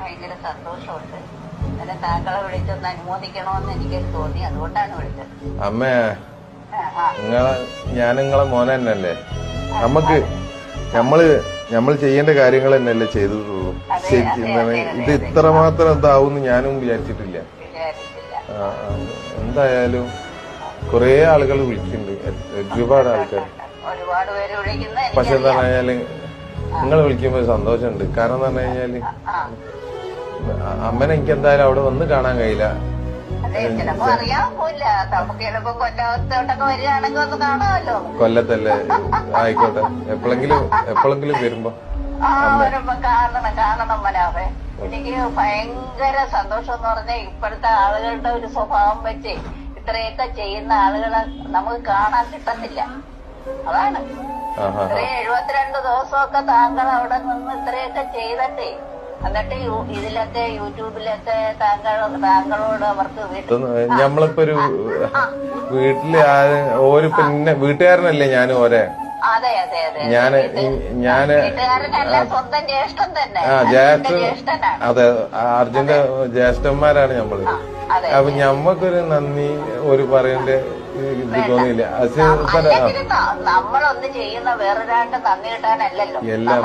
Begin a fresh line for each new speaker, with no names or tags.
ഭയങ്കര സന്തോഷമുണ്ട്. അങ്ങനെ താങ്കളെ വിളിച്ചൊന്ന് അനുമോദിക്കണമെന്ന് എനിക്ക് തോന്നി അതുകൊണ്ടാണ് വിളിച്ചത്.
അമ്മേ. നിങ്ങളെ ഞാൻ നിങ്ങളെ മോനെ തന്നെയല്ലേ? നമുക്ക് നമ്മൾ നമ്മൾ ചെയ്യേണ്ട കാര്യങ്ങൾ തന്നെയല്ലേ ചെയ്തിട്ടുള്ളൂ. എന്താണ്? ഇത്
ഇത്ര
മാത്രം എന്താവും ഞാനും വിചാരിച്ചിട്ടില്ല. എന്തായാലും കുറേ ആളുകൾ വിളിക്കുന്നുണ്ട് ഒരുപാട് ആൾക്കാർ പക്ഷെ എന്താ പറഞ്ഞാൽ നിങ്ങൾ വിളിക്കുമ്പോ സന്തോഷമുണ്ട്. കാരണം എന്താ പറഞ്ഞു കഴിഞ്ഞാൽ അമ്മനെ എനിക്ക് എന്തായാലും അവിടെ വന്ന് കാണാൻ കഴിയില്ല. കൊല്ലത്തല്ലേ? ആയിക്കോട്ടെ. എപ്പോഴെങ്കിലും എപ്പോഴെങ്കിലും വരുമ്പോ
ആ വരുമ്പോ കാണണം കാണണം മനാവേ എനിക്ക് ഭയങ്കര സന്തോഷം എന്ന് പറഞ്ഞാൽ ഇപ്പോഴത്തെ ആളുകളുടെ ഒരു സ്വഭാവം വെച്ച് ഇത്രയൊക്കെ ചെയ്യുന്ന ആളുകളെ നമുക്ക് കാണാൻ കിട്ടുന്നില്ല അതാണ്. ഇത്രയും എഴുപത്തിരണ്ട് ദിവസമൊക്കെ താങ്കൾ അവിടെ നിന്ന് ഇത്രയൊക്കെ ചെയ്തിട്ടേ എന്നിട്ട് യൂട്യൂബിലത്തെ യൂട്യൂബിലൊക്കെ താങ്കൾ താങ്കളോട് അവർക്ക്
ഇതൊന്ന് ഒരു വീട്ടിൽ ഓര് പിന്നെ വീട്ടുകാരനല്ലേ ഞാൻ ഓരെ?
അതെ അതെ അതെ
ഞാൻ ഞാൻ
വീട്ടുകാരനല്ല സ്വന്തം ജ്യേഷ്ഠൻ തന്നെ.
ആ ജ്യേഷ്ഠ അതെ അർജുന്റെ ജ്യേഷ്ഠന്മാരാണ് നമ്മൾ
അതെ
അപ്പൊ ഞമ്മക്കൊരു നന്ദി ഒരു പറയണ്ട? ഇത് തോന്നിയില്ല.
നമ്മളൊന്ന് ചെയ്യുന്ന വേറൊരാണ്ട് നന്ദി കിട്ടാനല്ലല്ലോ.
എല്ലാം